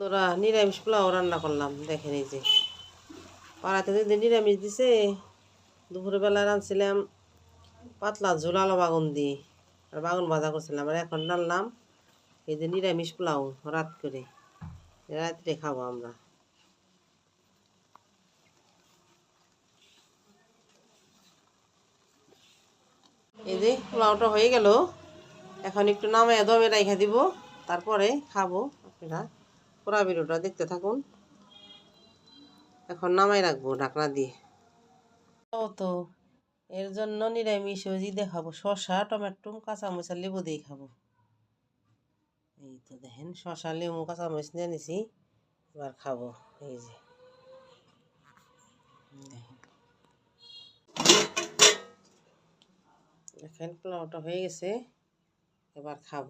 বন্ধুরা নিরামিষ পোলাও রান্না করলাম, দেখেন এই যে। পাড়াতে যদি নিরামিষ দিছে দুপুরে বেলা রাঁধছিলাম পাতলা ঝোলালো বাগুন দিয়ে, আর বাগুন ভাজা করছিলাম, আর এখন রান্নাম এই যে নিরামিষ পোলাও রাত করে। রাত্রে খাব আমরা। এই যে পোলাওটা হয়ে গেল, এখন একটু নামায় দমে রাইখা দিব, তারপরে খাব আপনারা। পুরা ভিডিওটা দেখতে থাকুন। এখন নামাই রাখব ঢাকনা দিয়ে। তো এর জন্য নিরামিষ ওজি দেখাবো। শসা, টমেটো, কাঁচামরিচ লেবু দিয়ে খাব। এই তো দেখেন, শসা, লেবু, কাঁচামরিচ নিয়ে নিছি, এবার খাব। এই যে। দেখেন, পোলাওটা হয়ে গেছে, এবার খাব।